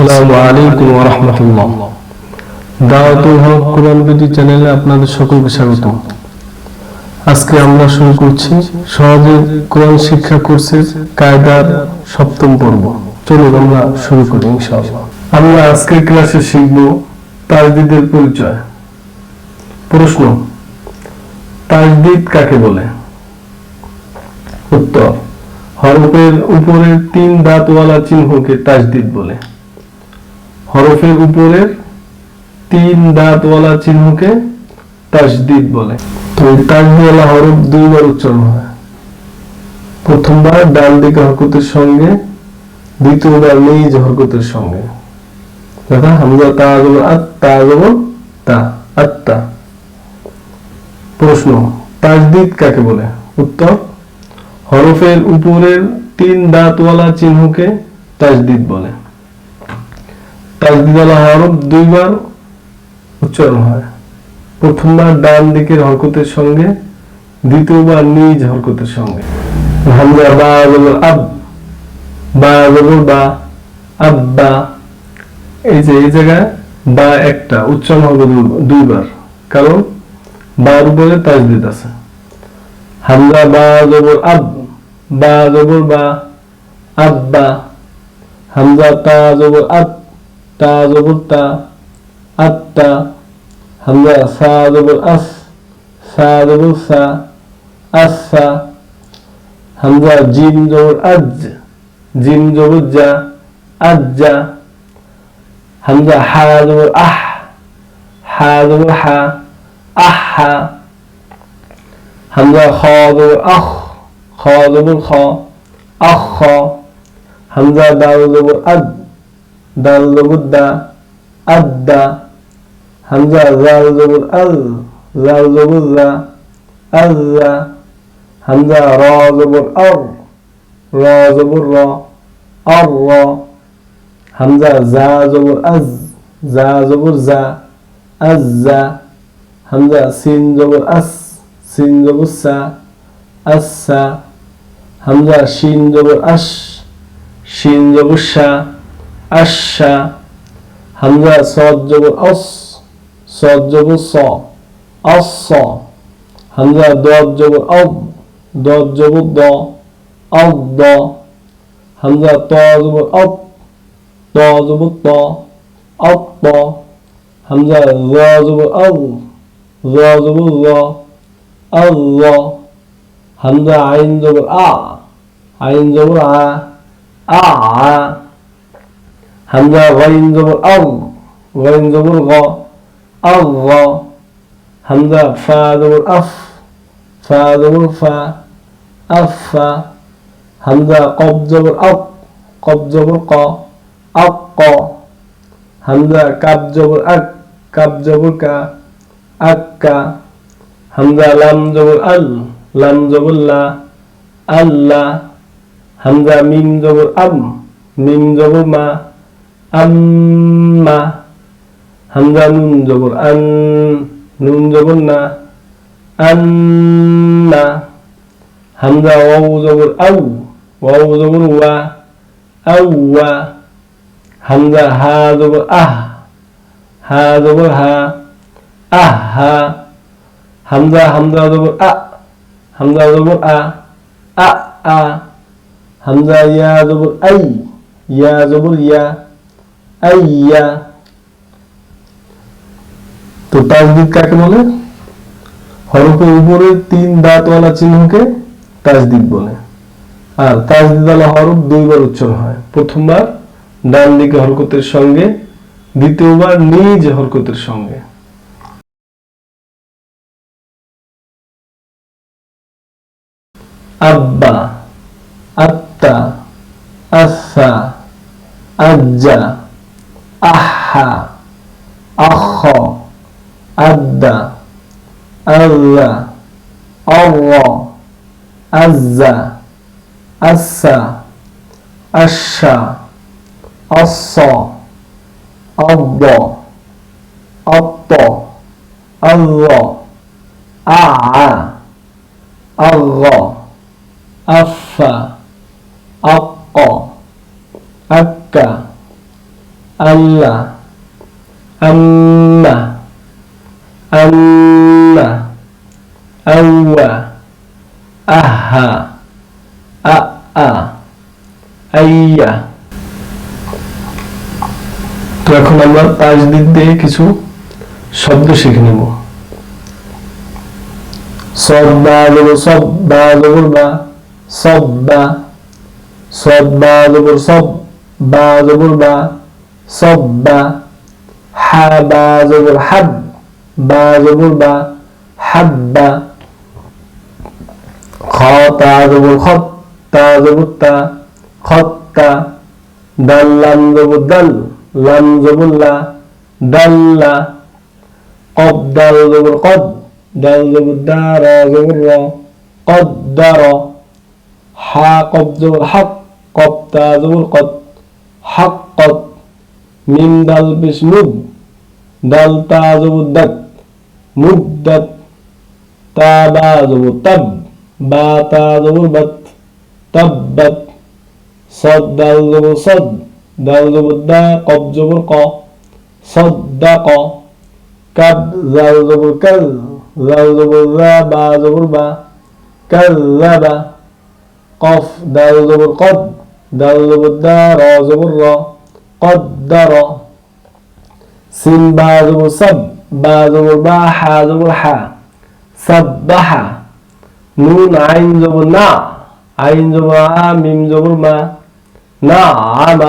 আসসালামু আলাইকুম ওয়া রাহমাতুল্লাহ। দাওয়াতুল হক কোরআন বিডি চ্যানেলে আপনাদের সকলকে স্বাগত আজকে আমরা শুরু করছি সহজে শিক্ষা কোর্সের কায়দার সপ্তম পর্ব। চলুন আমরা শুরু করি ইনশাআল্লাহ। আমরা ক্লাসে শিখব তাজদিদের পরিচয়। প্রশ্ন, তাজদিদ কাকে বলে? উত্তর, হরফের উপরের তিন দাঁতওয়ালা চিহ্নকে তাজদিদ বলে। হরফের উপরের তিন দাঁতওয়ালা চিহ্নকে তাজদিদ বলে। তো এই তাজদিওয়ালা হরফ দুইবার উচ্চারণ হয়। প্রথমবার ডান দিকে হরকতের সঙ্গে, দ্বিতীয়বার নিজ হরকতের সঙ্গে। দেখা হামজা তা জবর আত, তা জবর তা আত্তা প্রশ্ন তাজদিদ কাকে বলে? উত্তর, হরফের উপরের তিন দাঁতওয়ালা চিহ্নকে তাজদিদ বলে। তাজদিদওয়ালা হরফ দুইবার উচ্চারণ হয়। প্রথমবার ডান দিকের হরকতের সঙ্গে, দ্বিতীয়বার নিজ হরকতের সঙ্গে। হামজা বা বলল আব, বা বলল বা আব্বা। এই যে, এই জায়গায় বা একটা উচ্চারণ হবে দুই- দুইবার। কারণ বার উপরে তাজদিদ আছে। হামজা বা জবর আব, বা জবর বা আব্বা। হামজা তা জবর আত তা জবর তা আত্তা হামজা সা জবর আস সা জবর সা আসা হামজা জিম জবর আজ জিম জবর যা আজ্জা হামজা হা জবর আহ হা জবর হা আহা হামজা খ জবর আখ খ জবর খ আখ খ হামজা দাল জবর আদ দাল জবর দা আদ্দা হামজা জাল জবর আল জাল জবর জা আজ্জা হামজা র জবর আর র জবর র আর র হামজা জা জবর আজ জা জবর জা আজ্জা হামজা সিন জবর আস সিন জবর সা আসা হামজা শিন জবর আশ শিন জবর সা আশা হামজা সদ জবর অস সদ জবর স অস হামজা দদ জবর অব দদ জবর দ অব দ হামজা ত জবর অব ত জবর ত অব ত হামজা র জবর অব র জবর র আল্লাহ হামজা আইন জবর আ আইন জবর আ আ হামজা গাইন জবর আগ গাইন জবর গ আগ হামজা ফা জবর আফ, ফা জবর ফা, আফা হামজা কব জবর আক কব জবর ক আক ক, হামজা কাব জবর আক, কাব জবর কা আক্কা হামজা লাম জবর আল, লাম জবর লা আল্লাহ হামজা মিম জবর আম, মিম জবর মা আম্মা হামজা নুন জবর আন নুন জবর না আন্না হামজা ওয়াও জবর আউ ওয়াও জবর ওয়া আউয়া হামজা হা জবর আহ হা জবর হা আহা হামজা হামজা জবর আ হামজা জবর আ আ আ হামজা ইয়া জবর আই ইয়া জবর ইয়া আইয়া। তো তাজদিদ কাকে বলে? হরফের উপরে তিন দাঁতওয়ালা চিহ্নকে তাজদিদ বলে। আর তাজদিদওয়ালা হরফ দুইবার উচ্চারণ হয়। প্রথমবার ডান দিকে হরকতের সঙ্গে, দ্বিতীয়বার নিজ হরকতের সঙ্গে। আব্বা, আত্তা আসা আজ্জা। আহা আখ আদ্দা আল্লাহ আল্লাহ আজ্জা আসা আশা আস আব্দ আত্ত আল্লাহ আ আল্লাহ আফা আক্ক আক্কা আল্লাহ। আম্মা। আম্মা। আউয়া। আহা। আ আইয়া। তো এখন আমরা তাজদিদ দিয়ে কিছু শব্দ শিখে নেব। সব্বা জবর সব বা জবর বা। সব্বা। সব্বা বা সব্বা হা বা। صب حب زبر حب با زبر با حب. خط زبر خط تا زبر تا خط. دل لم زبر دل لم زبر لا دل. قد دل زبر قد دل زبر دار زبر را قدر. حا قد زبر حق قد تا زبر حقت. min dal bis mud dal ta zubu dat muddat ta ba zubu tab ba ta zubu bat tabbat sad dal zubud sad dal zubu da qab zubu qa saddaqa kab zal zubu kal zal zubu za ba zubu ba qaf dal zubu qad dal zubu da ra zubu ra قدر سين بادو سب بادو با حادو حا سبح نون عين ذو نا عين ذو آ ميم ذو ما نعم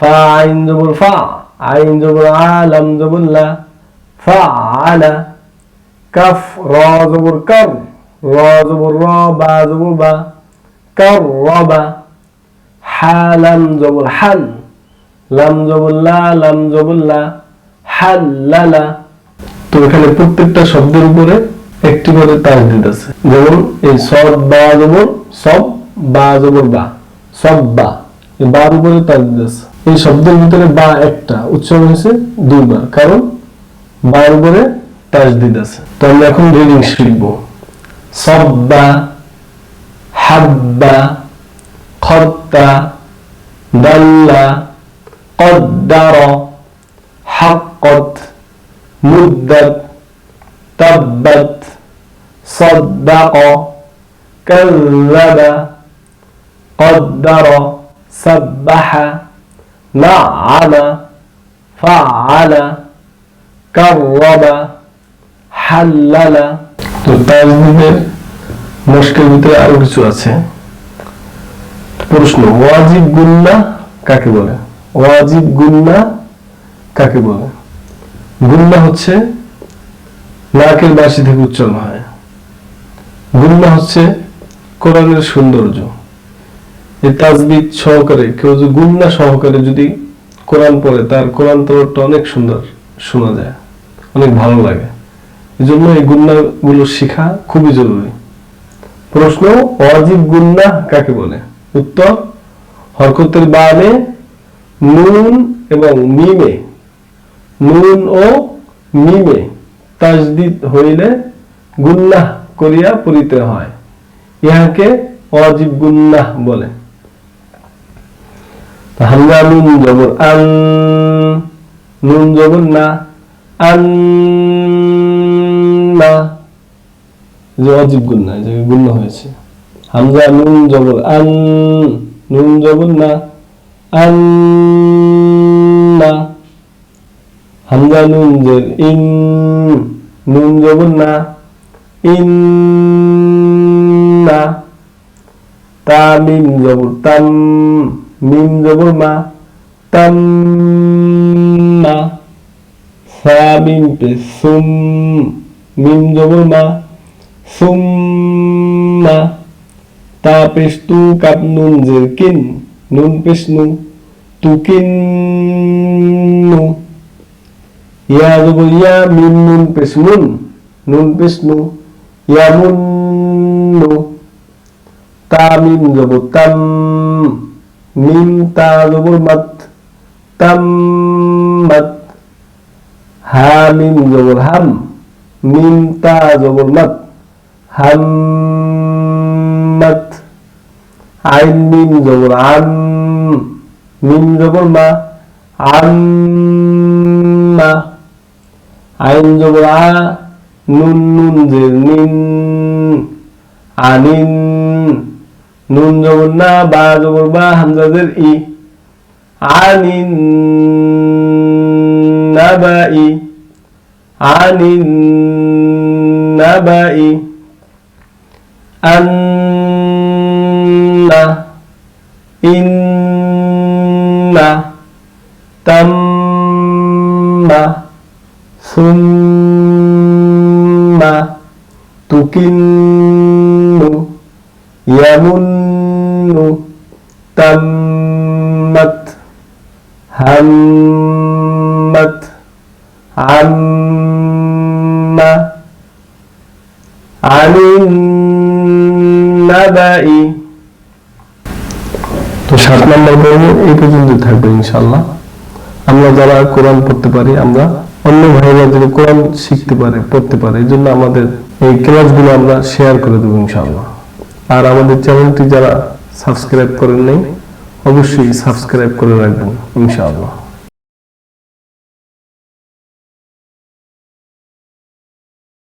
فا عين ذو الفا عين ذو آ لم زبر لا على كف را ذو الكر را ذو را با ذو با كرب حالا ذو حل লাম জবুল্লা লাম জবুল্লা, হাল্লালা। তো এখানে প্রত্যেকটা শব্দের উপরে একটি করে তাজদিদ আছে। যেমন এই সব বা জবর, সব বা জবর বা, সব বা, এই বার উপরে তাজদিদ আছে। এই শব্দের ভিতরে বা একটা উচ্চারণ হয়েছে দুইবার, কারণ বার উপরে তাজদিদ আছে। তো আমরা এখন রিডিং শিখব। সব্বা হাব্বা খত্তা দাল্লা قدر حقت مدت تبت صدق كذب قدر سبح نعم فعل كرب حلل তো তাজদিদের মুশকিল ভিতরে আরো কিছু আছে প্রশ্ন ওয়াজিব গুন্না কাকে বলে ওয়াজিব গুন্না কাকে বলে? গুন্না হচ্ছে নাকের বাসি থেকে উচ্চারণ হয়। গুন্না হচ্ছে কোরআনের সৌন্দর্য। এই তাজবিদ সহকারে, কেউ যদি গুন্না সহকারে যদি কোরআন পড়ে, তার কোরআন তোরটা অনেক সুন্দর শোনা যায়, অনেক ভালো লাগে। এই জন্য এই গুন্নাগুলো শেখা খুবই জরুরি। প্রশ্ন অজিব গুন্না কাকে বলে? উত্তর, হরকতের বামে নুন এবং মিমে। নুন ও মিমে তাজদিদ হইলে গুন্নাহ করিয়া পড়িতে হয়। ইহাকে অজীব গুন্নাহ বলে। হামজা নুন জবর। আন নুন জবর না। আন না। যে অজীব গুন্না যে গুন্না হয়েছে। হামজা নুন জবর। আন নুন জবর না। আন্না হামজা নুন জের ইন, নুন জবর না ইন্না তা মিম জবর তাম মিম জবর মা তাম মা সা মিম কাপ নুন কিন। নুন পেশ নু tukinnu ya জবর ইয়া মিম নুন পেশ মুন নুন পেশ নু ইয়ামুন্নু তা মিম জবর তাম মিম তা জবর মাত তাম্মাত হা মিম জবর হাম মিম তা জবর মাত হাম্মাত আইন মিম জবর আম মিম জবর মা আম্মা আইন জবর আ নুন নুন জের নিন আনিন নুন জবর না বা জবর বা হামজাদের ই আনিন নাবাই আনিন নাবাই আন্না ইন্না তাম্মা সুম্মা তুকিন্নু ইয়ামুন্নু তাম্মাত হাম্মাত আম্মা আনিন নাবাই তো সাত নম্বর পর্ব এই পর্যন্ত থাকবে ইনশাল্লাহ আমরা যারা কোরআন পড়তে পারি, আমরা অন্য ভাইরা যদি কোরআন শিখতে পারে, পড়তে পারে, এই জন্য আমাদের এই ক্লাসগুলো আমরা শেয়ার করে দেবো ইনশাল্লাহ আর আমাদের চ্যানেলটি যারা সাবস্ক্রাইব করেন নাই, অবশ্যই সাবস্ক্রাইব করে রাখবেন ইনশাআল্লাহ।